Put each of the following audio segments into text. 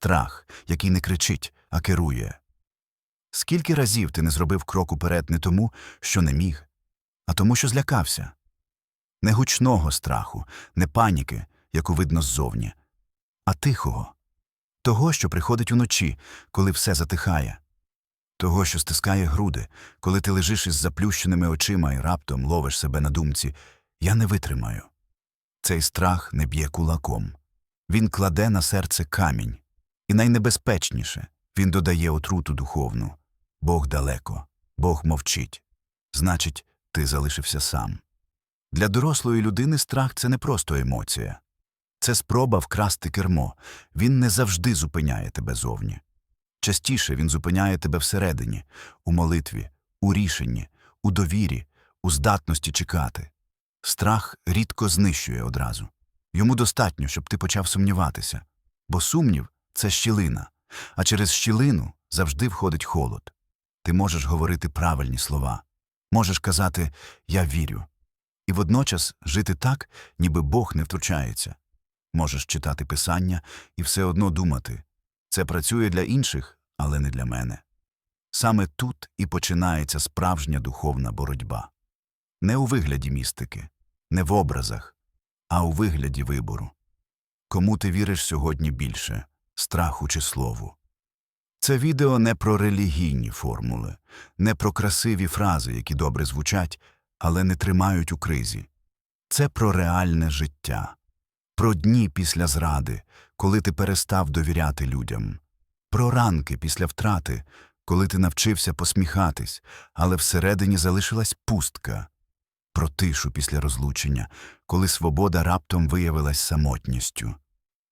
страх, який не кричить, а керує. Скільки разів ти не зробив крок уперед не тому, що не міг, а тому, що злякався? Не гучного страху, не паніки, яку видно ззовні, а тихого, того, що приходить уночі, коли все затихає, того, що стискає груди, коли ти лежиш із заплющеними очима і раптом ловиш себе на думці Я не витримаю. Цей страх не б'є кулаком. Він кладе на серце камінь. І найнебезпечніше він додає отруту духовну. Бог далеко, Бог мовчить. Значить, ти залишився сам. Для дорослої людини страх це не просто емоція. Це спроба вкрасти кермо. Він не завжди зупиняє тебе зовні. Частіше він зупиняє тебе всередині, у молитві, у рішенні, у довірі, у здатності чекати. Страх рідко знищує одразу. Йому достатньо, щоб ти почав сумніватися. Бо сумнів це щілина, а через щілину завжди входить холод. Ти можеш говорити правильні слова, можеш казати Я вірю, і водночас жити так, ніби Бог не втручається. Можеш читати писання і все одно думати це працює для інших, але не для мене. Саме тут і починається справжня духовна боротьба. Не у вигляді містики, не в образах, а у вигляді вибору. Кому ти віриш сьогодні більше страху чи слову? Це відео не про релігійні формули, не про красиві фрази, які добре звучать, але не тримають у кризі. Це про реальне життя, про дні після зради, коли ти перестав довіряти людям, про ранки після втрати, коли ти навчився посміхатись, але всередині залишилась пустка, про тишу після розлучення, коли свобода раптом виявилась самотністю,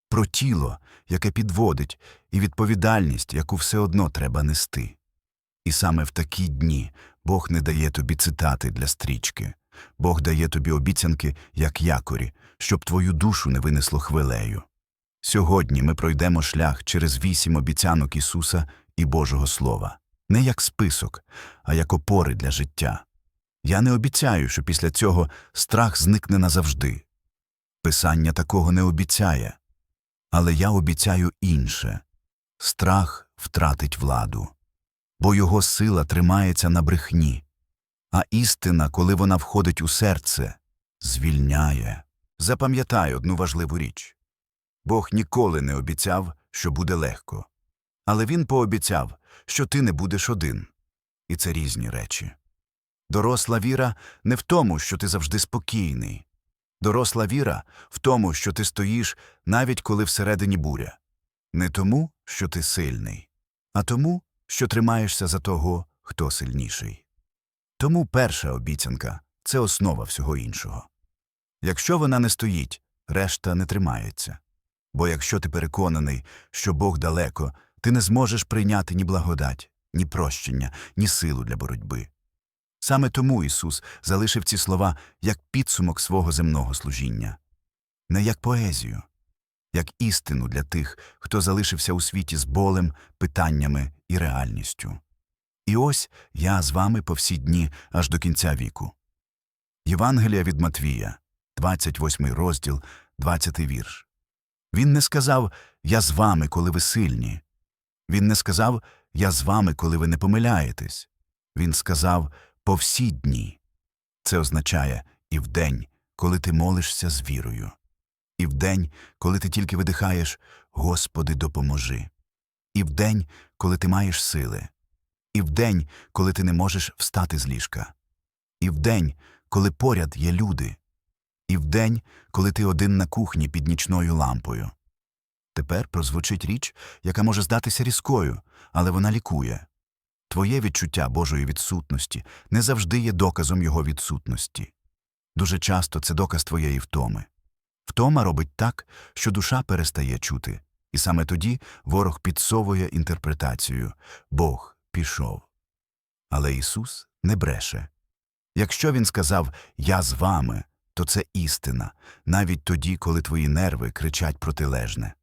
про тіло, яке підводить, і відповідальність, яку все одно треба нести. І саме в такі дні Бог не дає тобі цитати для стрічки, Бог дає тобі обіцянки, як якорі, щоб твою душу не винесло хвилею. Сьогодні ми пройдемо шлях через вісім обіцянок Ісуса і Божого Слова, не як список, а як опори для життя. Я не обіцяю, що після цього страх зникне назавжди. Писання такого не обіцяє. Але я обіцяю інше страх втратить владу, бо його сила тримається на брехні, а істина, коли вона входить у серце, звільняє. Запам'ятай одну важливу річ Бог ніколи не обіцяв, що буде легко. Але Він пообіцяв, що ти не будеш один. І це різні речі. Доросла віра не в тому, що ти завжди спокійний. Доросла віра в тому, що ти стоїш, навіть коли всередині буря. Не тому, що ти сильний, а тому, що тримаєшся за того, хто сильніший. Тому перша обіцянка це основа всього іншого. Якщо вона не стоїть, решта не тримається. Бо якщо ти переконаний, що Бог далеко, ти не зможеш прийняти ні благодать, ні прощення, ні силу для боротьби. Саме тому Ісус залишив ці слова як підсумок свого земного служіння, не як поезію, як істину для тих, хто залишився у світі з болем, питаннями і реальністю. І ось я з вами по всі дні аж до кінця віку. Євангелія від Матвія, 28 розділ, 20 вірш. Він не сказав Я з вами, коли ви сильні. Він не сказав Я з вами, коли ви не помиляєтесь. Він сказав по всі дні. Це означає і вдень, коли ти молишся з вірою, і вдень, коли ти тільки видихаєш Господи, допоможи, і вдень, коли ти маєш сили, і вдень, коли ти не можеш встати з ліжка, і вдень, коли поряд є люди, і вдень, коли ти один на кухні під нічною лампою. Тепер прозвучить річ, яка може здатися різкою, але вона лікує. Твоє відчуття Божої відсутності не завжди є доказом Його відсутності. Дуже часто це доказ твоєї втоми. Втома робить так, що душа перестає чути, і саме тоді ворог підсовує інтерпретацію Бог пішов. Але Ісус не бреше. Якщо Він сказав Я з вами, то це істина, навіть тоді, коли твої нерви кричать протилежне.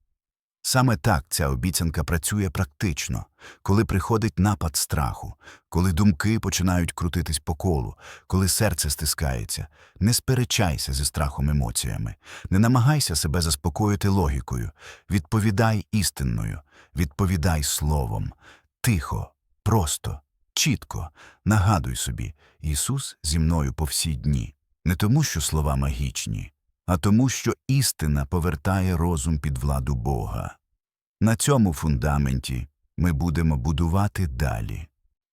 Саме так ця обіцянка працює практично, коли приходить напад страху, коли думки починають крутитись по колу, коли серце стискається. Не сперечайся зі страхом емоціями, не намагайся себе заспокоїти логікою. Відповідай істинною, відповідай словом. Тихо, просто, чітко нагадуй собі, Ісус зі мною по всі дні. Не тому, що слова магічні, а тому, що істина повертає розум під владу Бога. На цьому фундаменті ми будемо будувати далі,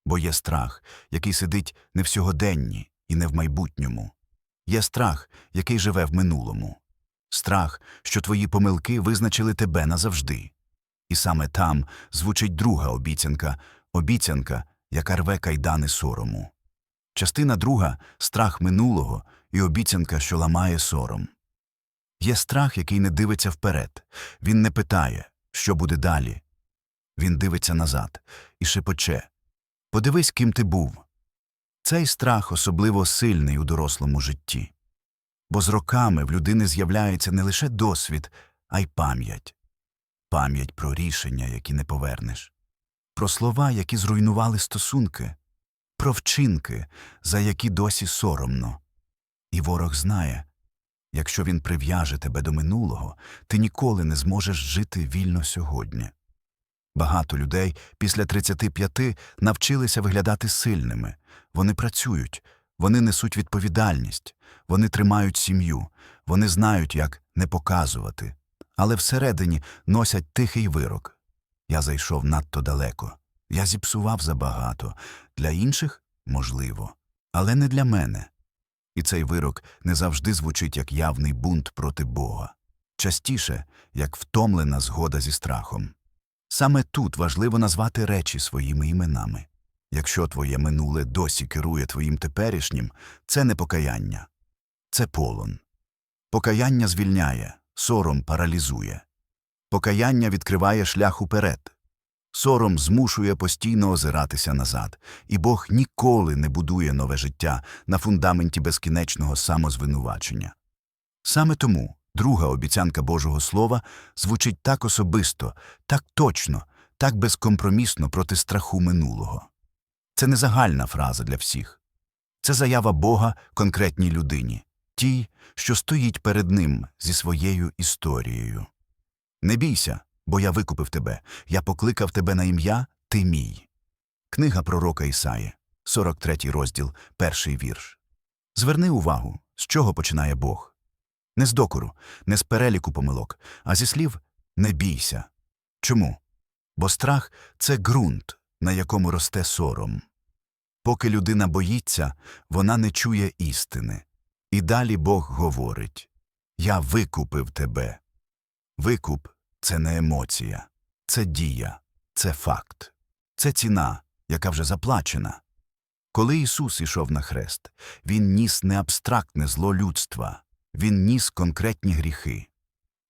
бо є страх, який сидить не в сьогоденні і не в майбутньому. Є страх, який живе в минулому. Страх, що твої помилки визначили тебе назавжди. І саме там звучить друга обіцянка обіцянка, яка рве кайдани сорому. Частина друга страх минулого і обіцянка, що ламає сором. Є страх, який не дивиться вперед. Він не питає, що буде далі. Він дивиться назад і шепоче Подивись, ким ти був. Цей страх особливо сильний у дорослому житті. Бо з роками в людини з'являється не лише досвід, а й пам'ять. Пам'ять про рішення, які не повернеш, про слова, які зруйнували стосунки, про вчинки, за які досі соромно. І ворог знає, якщо він прив'яже тебе до минулого, ти ніколи не зможеш жити вільно сьогодні. Багато людей після 35 навчилися виглядати сильними. Вони працюють, вони несуть відповідальність, вони тримають сім'ю, вони знають, як не показувати. Але всередині носять тихий вирок. Я зайшов надто далеко. Я зіпсував забагато. Для інших можливо, але не для мене. І цей вирок не завжди звучить як явний бунт проти Бога, частіше, як втомлена згода зі страхом. Саме тут важливо назвати речі своїми іменами. Якщо твоє минуле досі керує твоїм теперішнім, це не покаяння, це полон. Покаяння звільняє, сором паралізує. Покаяння відкриває шлях уперед. Сором змушує постійно озиратися назад, і Бог ніколи не будує нове життя на фундаменті безкінечного самозвинувачення. Саме тому друга обіцянка Божого Слова звучить так особисто, так точно, так безкомпромісно проти страху минулого. Це не загальна фраза для всіх. Це заява Бога конкретній людині, тій, що стоїть перед ним зі своєю історією. Не бійся, бо я викупив тебе, я покликав тебе на ім'я, ти мій. Книга пророка Ісаї, 43 розділ, перший вірш. Зверни увагу, з чого починає Бог. Не з докору, не з переліку помилок, а зі слів не бійся. Чому? Бо страх це ґрунт, на якому росте сором. Поки людина боїться, вона не чує істини. І далі Бог говорить Я викупив тебе. Викуп це не емоція, це дія, це факт, це ціна, яка вже заплачена. Коли Ісус ішов на хрест, Він ніс не абстрактне зло людства, Він ніс конкретні гріхи,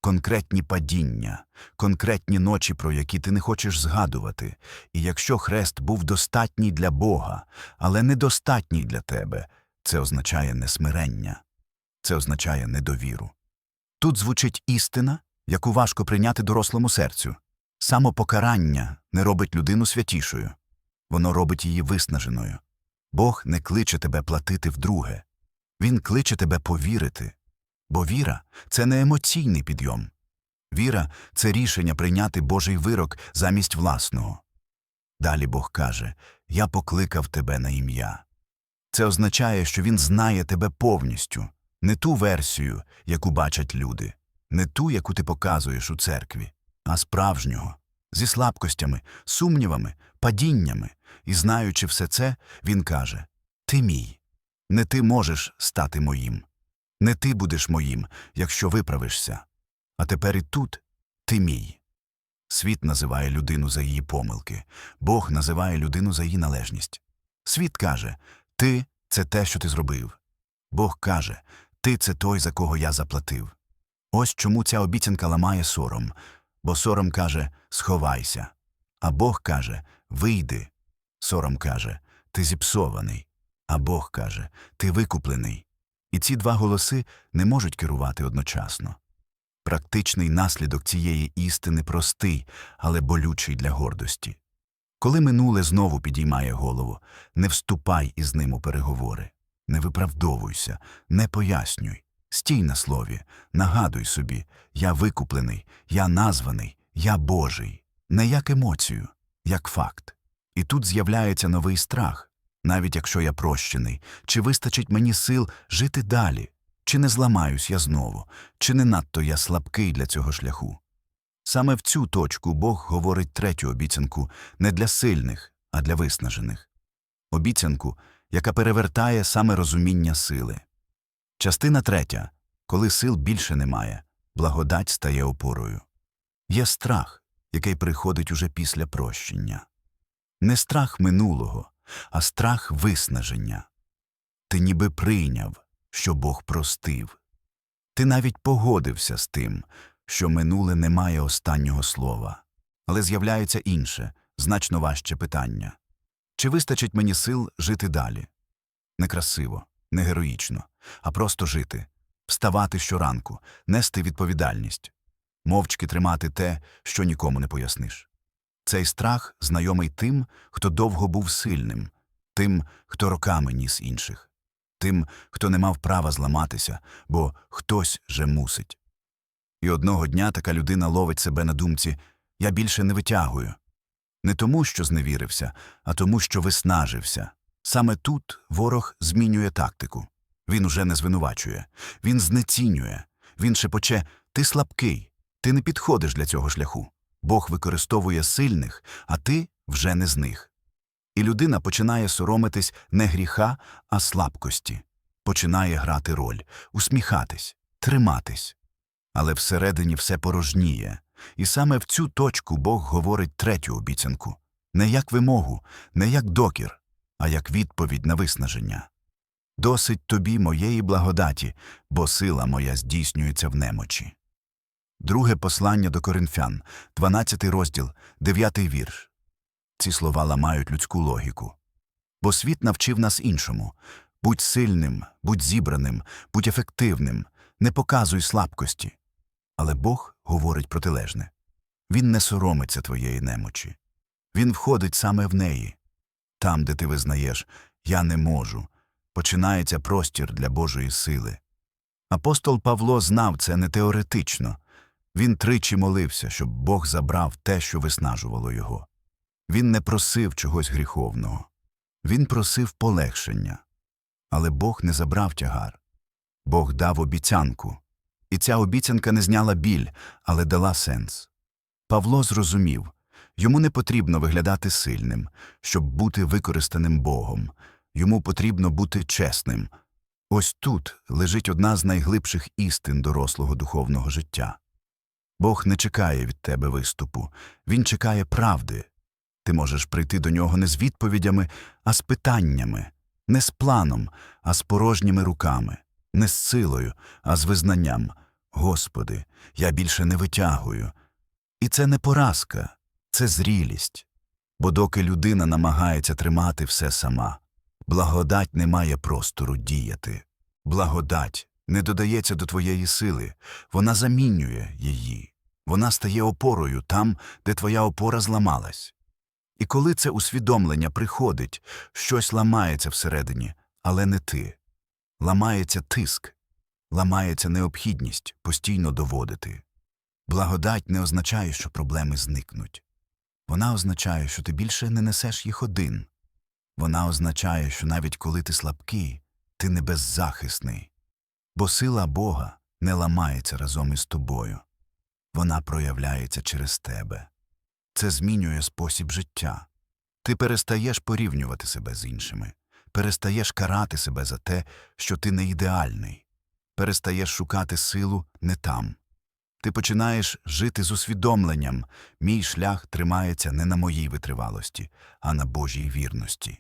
конкретні падіння, конкретні ночі, про які ти не хочеш згадувати. І якщо хрест був достатній для Бога, але недостатній для тебе, це означає несмирення, це означає недовіру. Тут звучить істина, яку важко прийняти дорослому серцю. Самопокарання не робить людину святішою, воно робить її виснаженою. Бог не кличе тебе платити вдруге, Він кличе тебе повірити. Бо віра це не емоційний підйом. Віра це рішення прийняти Божий вирок замість власного. Далі Бог каже Я покликав тебе на ім'я. Це означає, що Він знає тебе повністю, не ту версію, яку бачать люди, не ту, яку ти показуєш у церкві, а справжнього, зі слабкостями, сумнівами, падіннями, і знаючи все це, він каже Ти мій, не ти можеш стати моїм, не ти будеш моїм, якщо виправишся. А тепер і тут ти мій. Світ називає людину за її помилки, Бог називає людину за її належність. Світ каже Ти це те, що ти зробив. Бог каже Ти це той, за кого я заплатив. Ось чому ця обіцянка ламає сором, бо сором каже сховайся. А Бог каже вийди. Сором каже ти зіпсований. А Бог каже ти викуплений. І ці два голоси не можуть керувати одночасно. Практичний наслідок цієї істини простий, але болючий для гордості. Коли минуле знову підіймає голову, не вступай із ним у переговори, не виправдовуйся, не пояснюй, стій на слові, нагадуй собі, я викуплений, я названий, я Божий, не як емоцію, як факт. І тут з'являється новий страх, навіть якщо я прощений, чи вистачить мені сил жити далі, чи не зламаюсь я знову, чи не надто я слабкий для цього шляху. Саме в цю точку Бог говорить третю обіцянку не для сильних, а для виснажених. Обіцянку, яка перевертає саме розуміння сили. Частина третя коли сил більше немає, благодать стає опорою. Є страх, який приходить уже після прощення. Не страх минулого, а страх виснаження. Ти ніби прийняв, що Бог простив. Ти навіть погодився з тим, що минуле не має останнього слова. Але з'являється інше, значно важче питання чи вистачить мені сил жити далі? Не красиво, не героїчно, а просто жити, вставати щоранку, нести відповідальність, мовчки тримати те, що нікому не поясниш. Цей страх знайомий тим, хто довго був сильним, тим, хто роками ніс інших, тим, хто не мав права зламатися, бо хтось же мусить. І одного дня така людина ловить себе на думці я більше не витягую. Не тому, що зневірився, а тому, що виснажився. Саме тут ворог змінює тактику. Він уже не звинувачує, він знецінює, він шепоче ти слабкий, ти не підходиш для цього шляху. Бог використовує сильних, а ти вже не з них. І людина починає соромитись не гріха, а слабкості, починає грати роль, усміхатись, триматись. Але всередині все порожніє, і саме в цю точку Бог говорить третю обіцянку не як вимогу, не як докір, а як відповідь на виснаження. Досить тобі моєї благодаті, бо сила моя здійснюється в немочі. Друге послання до Коринфян, 12 розділ, 9 вірш. Ці слова ламають людську логіку. Бо світ навчив нас іншому будь сильним, будь зібраним, будь ефективним, не показуй слабкості. Але Бог говорить протилежне Він не соромиться твоєї немочі. Він входить саме в неї. Там, де ти визнаєш Я не можу, починається простір для Божої сили. Апостол Павло знав це не теоретично. Він тричі молився, щоб Бог забрав те, що виснажувало його. Він не просив чогось гріховного. Він просив полегшення. Але Бог не забрав тягар. Бог дав обіцянку. І ця обіцянка не зняла біль, але дала сенс. Павло зрозумів йому не потрібно виглядати сильним, щоб бути використаним Богом. Йому потрібно бути чесним. Ось тут лежить одна з найглибших істин дорослого духовного життя. Бог не чекає від тебе виступу, Він чекає правди. Ти можеш прийти до нього не з відповідями, а з питаннями, не з планом, а з порожніми руками, не з силою, а з визнанням Господи, я більше не витягую. І це не поразка, це зрілість. Бо доки людина намагається тримати все сама, благодать не має простору діяти. Благодать не додається до твоєї сили, вона замінює її. Вона стає опорою там, де твоя опора зламалась. І коли це усвідомлення приходить, щось ламається всередині, але не ти. Ламається тиск, ламається необхідність постійно доводити. Благодать не означає, що проблеми зникнуть. Вона означає, що ти більше не несеш їх один. Вона означає, що навіть коли ти слабкий, ти не беззахисний. Бо сила Бога не ламається разом із тобою. Вона проявляється через тебе. Це змінює спосіб життя. Ти перестаєш порівнювати себе з іншими, перестаєш карати себе за те, що ти не ідеальний, перестаєш шукати силу не там. Ти починаєш жити з усвідомленням мій шлях тримається не на моїй витривалості, а на Божій вірності.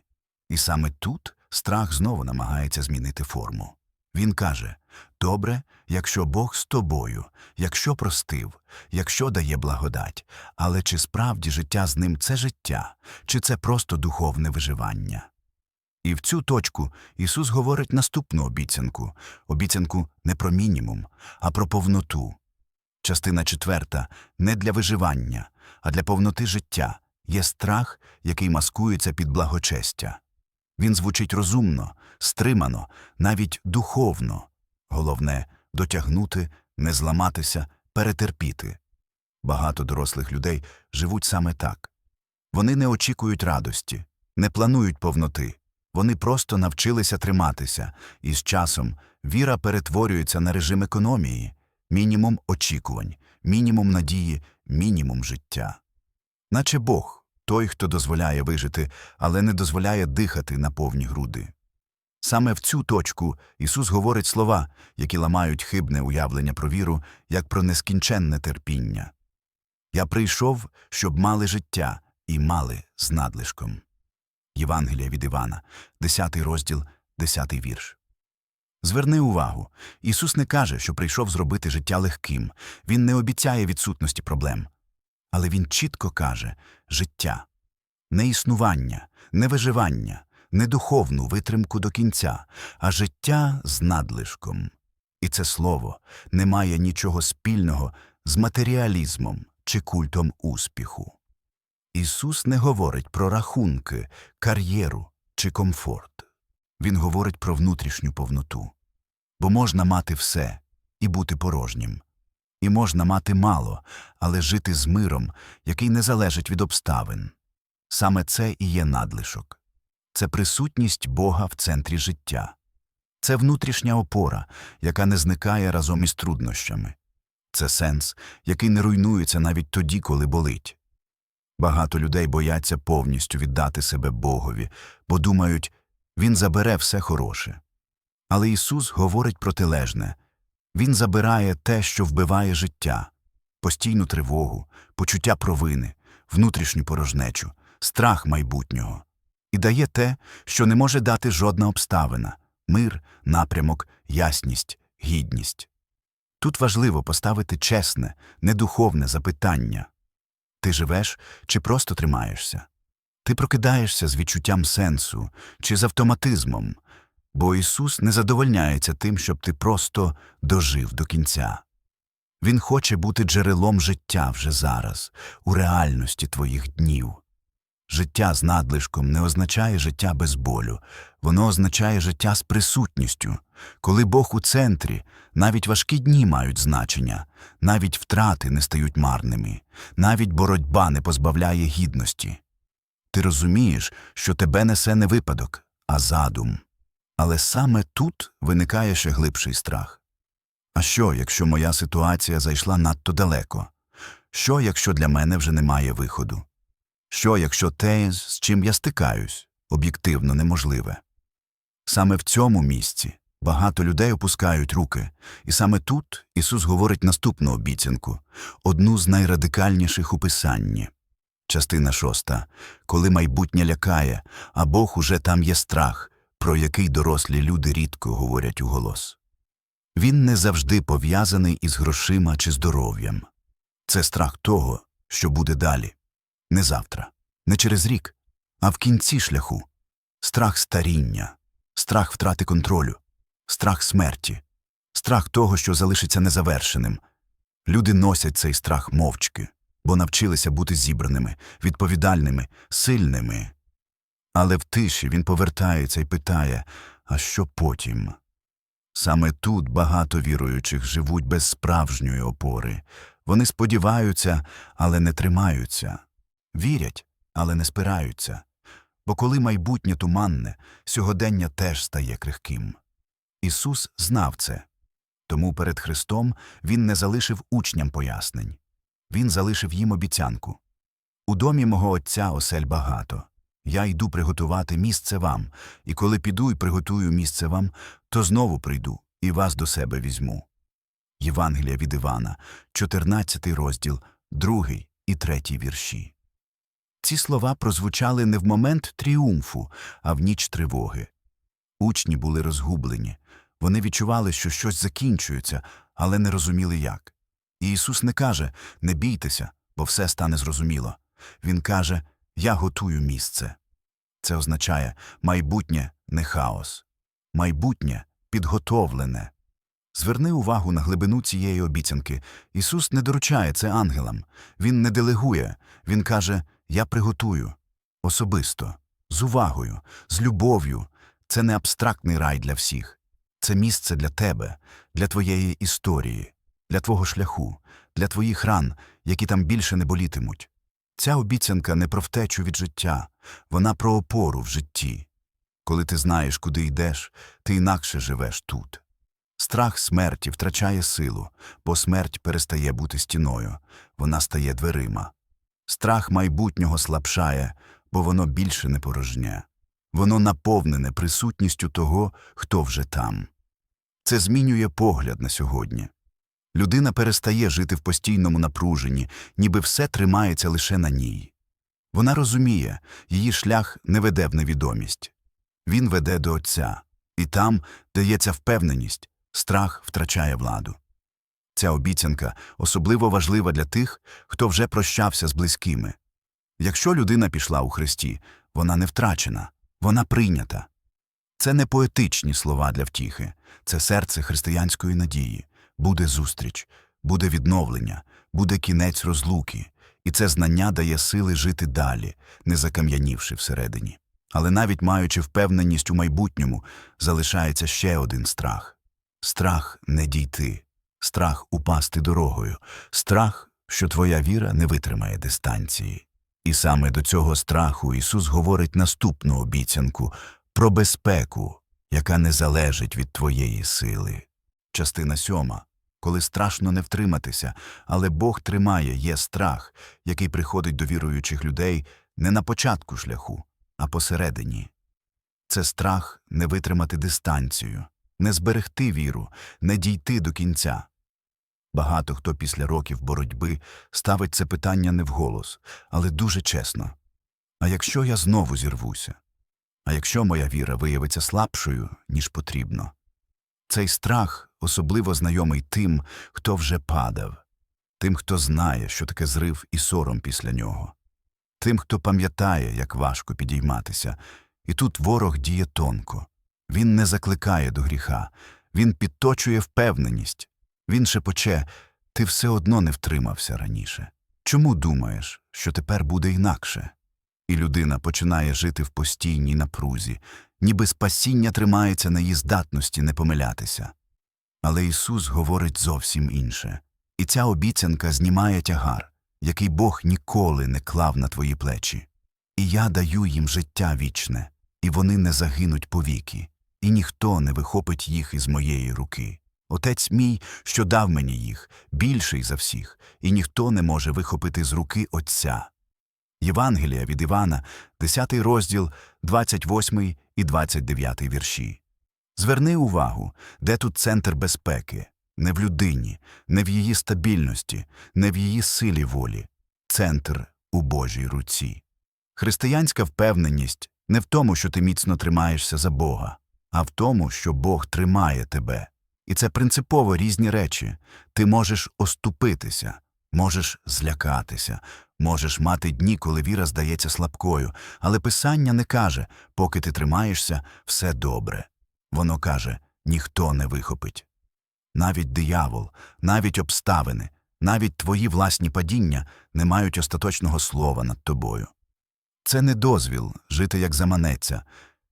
І саме тут страх знову намагається змінити форму. Він каже добре, якщо Бог з тобою, якщо простив, якщо дає благодать, але чи справді життя з ним це життя, чи це просто духовне виживання? І в цю точку Ісус говорить наступну обіцянку обіцянку не про мінімум, а про повноту. Частина четверта не для виживання, а для повноти життя є страх, який маскується під благочестя. Він звучить розумно, стримано, навіть духовно. Головне дотягнути, не зламатися, перетерпіти. Багато дорослих людей живуть саме так. Вони не очікують радості, не планують повноти. Вони просто навчилися триматися, і з часом віра перетворюється на режим економії, мінімум очікувань, мінімум надії, мінімум життя. Наче Бог, той, хто дозволяє вижити, але не дозволяє дихати на повні груди. Саме в цю точку Ісус говорить слова, які ламають хибне уявлення про віру, як про нескінченне терпіння. Я прийшов, щоб мали життя і мали з надлишком. Євангелія від Івана, 10 розділ, 10 вірш. Зверни увагу, Ісус не каже, що прийшов зробити життя легким, Він не обіцяє відсутності проблем. Але Він чітко каже життя, не існування, не виживання, не духовну витримку до кінця, а життя з надлишком. І це слово не має нічого спільного з матеріалізмом чи культом успіху. Ісус не говорить про рахунки, кар'єру чи комфорт. Він говорить про внутрішню повноту. Бо можна мати все і бути порожнім. І можна мати мало, але жити з миром, який не залежить від обставин. Саме це і є надлишок. Це присутність Бога в центрі життя. Це внутрішня опора, яка не зникає разом із труднощами. Це сенс, який не руйнується навіть тоді, коли болить. Багато людей бояться повністю віддати себе Богові, бо думають, Він забере все хороше. Але Ісус говорить протилежне Він забирає те, що вбиває життя, постійну тривогу, почуття провини, внутрішню порожнечу, страх майбутнього, і дає те, що не може дати жодна обставина мир, напрямок, ясність, гідність. Тут важливо поставити чесне, недуховне запитання ти живеш чи просто тримаєшся? Ти прокидаєшся з відчуттям сенсу чи з автоматизмом, бо Ісус не задовольняється тим, щоб ти просто дожив до кінця. Він хоче бути джерелом життя вже зараз, у реальності твоїх днів. Життя з надлишком не означає життя без болю, воно означає життя з присутністю. Коли Бог у центрі, навіть важкі дні мають значення, навіть втрати не стають марними, навіть боротьба не позбавляє гідності. Ти розумієш, що тебе несе не випадок, а задум. Але саме тут виникає ще глибший страх. А що, якщо моя ситуація зайшла надто далеко? Що, якщо для мене вже немає виходу? Що, якщо те, з чим я стикаюсь, об'єктивно неможливе? Саме в цьому місці багато людей опускають руки, і саме тут Ісус говорить наступну обіцянку, одну з найрадикальніших у Писанні. Частина шоста. Коли майбутнє лякає, а Бог уже там є страх, про який дорослі люди рідко говорять уголос. Він не завжди пов'язаний із грошима чи здоров'ям. Це страх того, що буде далі. Не завтра, не через рік, а в кінці шляху. Страх старіння, страх втрати контролю, страх смерті, страх того, що залишиться незавершеним. Люди носять цей страх мовчки, бо навчилися бути зібраними, відповідальними, сильними. Але в тиші він повертається і питає А що потім? Саме тут багато віруючих живуть без справжньої опори. Вони сподіваються, але не тримаються, вірять, але не спираються. Бо коли майбутнє туманне, сьогодення теж стає крихким. Ісус знав це. Тому перед Христом Він не залишив учням пояснень. Він залишив їм обіцянку. У домі мого Отця осель багато. Я йду приготувати місце вам, і коли піду і приготую місце вам, то знову прийду і вас до себе візьму. Євангелія від Івана, 14 розділ, 2 і 3 вірші. Ці слова прозвучали не в момент тріумфу, а в ніч тривоги. Учні були розгублені. Вони відчували, що щось закінчується, але не розуміли як. І Ісус не каже не бійтеся, бо все стане зрозуміло. Він каже Я готую місце. Це означає майбутнє не хаос, майбутнє підготовлене. Зверни увагу на глибину цієї обіцянки. Ісус не доручає це ангелам. Він не делегує. Він каже: Я приготую особисто, з увагою, з любов'ю. Це не абстрактний рай для всіх. Це місце для тебе, для твоєї історії, для твого шляху, для твоїх ран, які там більше не болітимуть. Ця обіцянка не про втечу від життя, вона про опору в житті. Коли ти знаєш, куди йдеш, ти інакше живеш тут. Страх смерті втрачає силу, бо смерть перестає бути стіною, вона стає дверима. Страх майбутнього слабшає, бо воно більше не порожнє. Воно наповнене присутністю того, хто вже там. Це змінює погляд на сьогодні. Людина перестає жити в постійному напруженні, ніби все тримається лише на ній. Вона розуміє, її шлях не веде в невідомість. Він веде до Отця, і там дається впевненість, страх втрачає владу. Ця обіцянка особливо важлива для тих, хто вже прощався з близькими. Якщо людина пішла у Христі, вона не втрачена, вона прийнята. Це не поетичні слова для втіхи, це серце християнської надії. Буде зустріч, буде відновлення, буде кінець розлуки, і це знання дає сили жити далі, не закам'янівши всередині. Але навіть маючи впевненість у майбутньому, залишається ще один страх страх не дійти, страх упасти дорогою, страх, що твоя віра не витримає дистанції. І саме до цього страху Ісус говорить наступну обіцянку про безпеку, яка не залежить від твоєї сили. Частина сьома. Коли страшно не втриматися, але Бог тримає, є страх, який приходить до віруючих людей не на початку шляху, а посередині. Це страх не витримати дистанцію, не зберегти віру, не дійти до кінця. Багато хто після років боротьби ставить це питання не вголос, але дуже чесно. А якщо я знову зірвуся? А якщо моя віра виявиться слабшою, ніж потрібно? Цей страх особливо знайомий тим, хто вже падав, тим, хто знає, що таке зрив і сором після нього, тим, хто пам'ятає, як важко підійматися, і тут ворог діє тонко. Він не закликає до гріха, він підточує впевненість, він шепоче ти все одно не втримався раніше. Чому думаєш, що тепер буде інакше? І людина починає жити в постійній напрузі, ніби спасіння тримається на її здатності не помилятися. Але Ісус говорить зовсім інше. І ця обіцянка знімає тягар, який Бог ніколи не клав на твої плечі. І я даю їм життя вічне, і вони не загинуть повіки, і ніхто не вихопить їх із моєї руки. Отець мій, що дав мені їх, більший за всіх, і ніхто не може вихопити з руки Отця. Євангелія від Івана, 10 розділ, 28 і 29 вірші. Зверни увагу, де тут центр безпеки, не в людині, не в її стабільності, не в її силі волі, центр у Божій руці. Християнська впевненість не в тому, що ти міцно тримаєшся за Бога, а в тому, що Бог тримає тебе. І це принципово різні речі. Ти можеш оступитися, можеш злякатися, можеш мати дні, коли віра здається слабкою, але Писання не каже, поки ти тримаєшся, все добре. Воно каже, ніхто не вихопить. Навіть диявол, навіть обставини, навіть твої власні падіння не мають остаточного слова над тобою. Це не дозвіл жити як заманеться,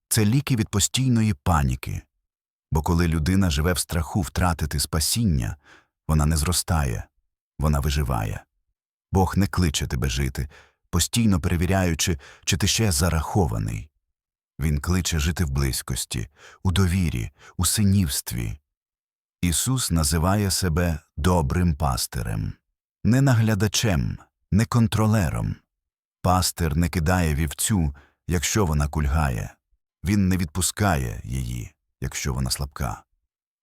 це ліки від постійної паніки. Бо коли людина живе в страху втратити спасіння, вона не зростає, вона виживає. Бог не кличе тебе жити, постійно перевіряючи, чи ти ще зарахований. Він кличе жити в близькості, у довірі, у синівстві. Ісус називає себе добрим пастирем, не наглядачем, не контролером. Пастир не кидає вівцю, якщо вона кульгає, він не відпускає її, якщо вона слабка.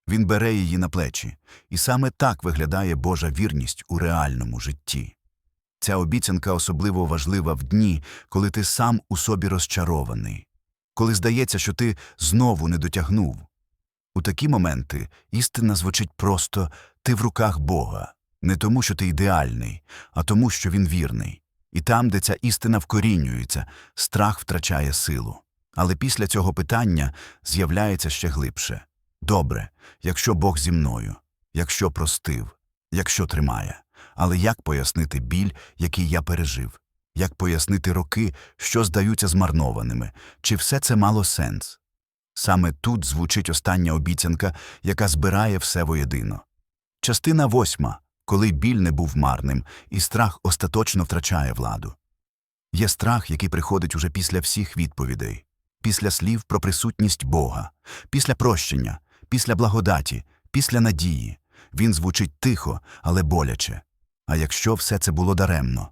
Він бере її на плечі, і саме так виглядає Божа вірність у реальному житті. Ця обіцянка особливо важлива в дні, коли ти сам у собі розчарований, коли здається, що ти знову не дотягнув. У такі моменти істина звучить просто ти в руках Бога, не тому, що ти ідеальний, а тому, що він вірний. І там, де ця істина вкорінюється, страх втрачає силу. Але після цього питання з'являється ще глибше Добре, якщо Бог зі мною, якщо простив, якщо тримає. Але як пояснити біль, який я пережив? Як пояснити роки, що здаються змарнованими? Чи все це мало сенс? Саме тут звучить остання обіцянка, яка збирає все воєдино. Частина восьма, коли біль не був марним, і страх остаточно втрачає владу. Є страх, який приходить уже після всіх відповідей, після слів про присутність Бога, після прощення, після благодаті, після надії. Він звучить тихо, але боляче. А якщо все це було даремно?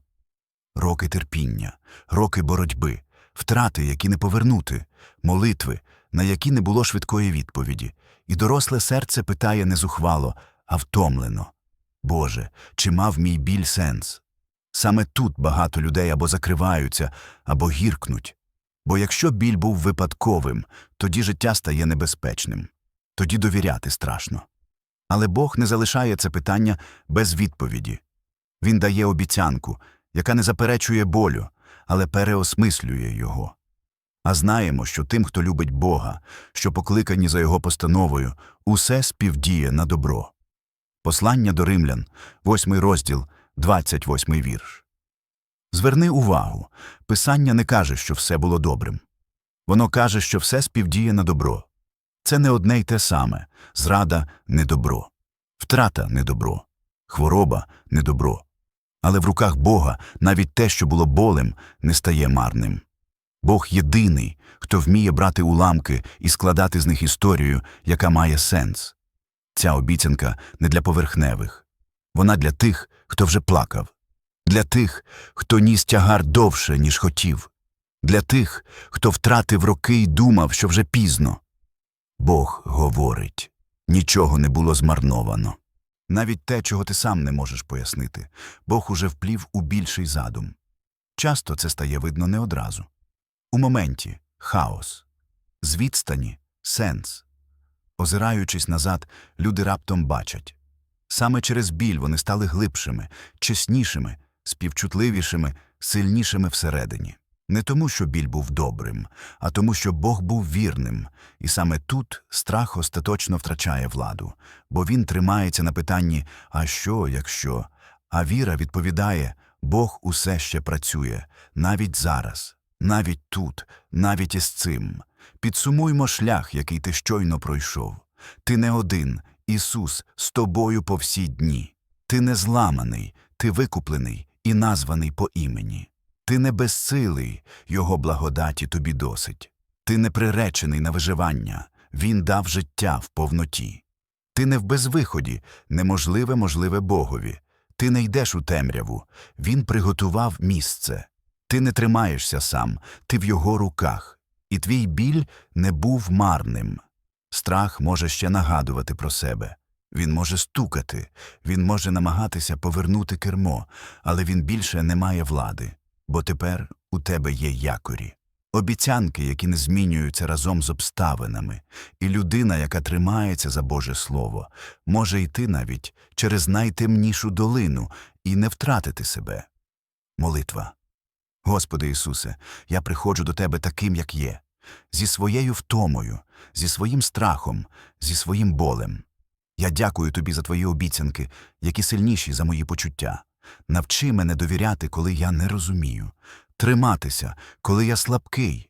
Роки терпіння, роки боротьби, втрати, які не повернути, молитви, на які не було швидкої відповіді, і доросле серце питає не зухвало, а втомлено. Боже, чи мав мій біль сенс? Саме тут багато людей або закриваються, або гіркнуть. Бо якщо біль був випадковим, тоді життя стає небезпечним, тоді довіряти страшно. Але Бог не залишає це питання без відповіді. Він дає обіцянку, яка не заперечує болю, але переосмислює його. А знаємо, що тим, хто любить Бога, що покликані за його постановою, усе співдіє на добро. Послання до римлян, 8 розділ, 28 вірш. Зверни увагу, писання не каже, що все було добрим. Воно каже, що все співдіє на добро. Це не одне й те саме зрада не добро, втрата не добро, хвороба не добро. Але в руках Бога навіть те, що було болем, не стає марним. Бог єдиний, хто вміє брати уламки і складати з них історію, яка має сенс. Ця обіцянка не для поверхневих. Вона для тих, хто вже плакав, для тих, хто ніс тягар довше, ніж хотів, для тих, хто втратив роки й думав, що вже пізно. Бог говорить нічого не було змарновано. Навіть те, чого ти сам не можеш пояснити, Бог уже вплів у більший задум. Часто це стає видно не одразу. У моменті хаос, з відстані сенс. Озираючись назад, люди раптом бачать. Саме через біль вони стали глибшими, чеснішими, співчутливішими, сильнішими всередині. Не тому, що біль був добрим, а тому, що Бог був вірним, і саме тут страх остаточно втрачає владу, бо він тримається на питанні А що, якщо? А віра відповідає Бог усе ще працює, навіть зараз, навіть тут, навіть із цим. Підсумуймо шлях, який ти щойно пройшов. Ти не один, Ісус з тобою по всі дні. Ти не зламаний, ти викуплений і названий по імені. Ти не безсилий, Його благодаті тобі досить. Ти не приречений на виживання, Він дав життя в повноті. Ти не в безвиході, неможливе можливе Богові. Ти не йдеш у темряву, Він приготував місце. Ти не тримаєшся сам, ти в його руках, і твій біль не був марним. Страх може ще нагадувати про себе. Він може стукати, він може намагатися повернути кермо, але він більше не має влади, бо тепер у тебе є якорі. Обіцянки, які не змінюються разом з обставинами, і людина, яка тримається за Боже Слово, може йти навіть через найтемнішу долину і не втратити себе. Молитва. Господи Ісусе, я приходжу до Тебе таким, як є, зі своєю втомою, зі своїм страхом, зі своїм болем. Я дякую Тобі за Твої обіцянки, які сильніші за мої почуття. Навчи мене довіряти, коли я не розумію, триматися, коли я слабкий,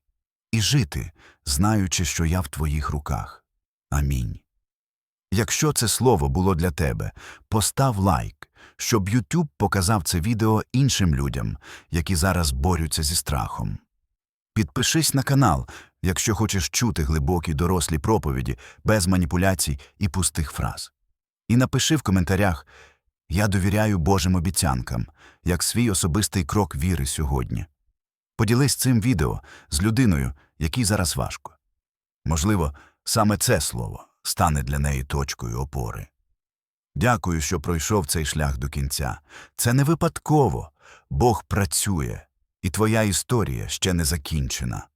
і жити, знаючи, що я в Твоїх руках. Амінь. Якщо це слово було для тебе, постав лайк, щоб YouTube показав це відео іншим людям, які зараз борються зі страхом. Підпишись на канал, якщо хочеш чути глибокі дорослі проповіді без маніпуляцій і пустих фраз. І напиши в коментарях Я довіряю Божим обіцянкам, як свій особистий крок віри сьогодні. Поділись цим відео з людиною, якій зараз важко. Можливо, саме це слово стане для неї точкою опори. Дякую, що пройшов цей шлях до кінця. Це не випадково. Бог працює, і твоя історія ще не закінчена.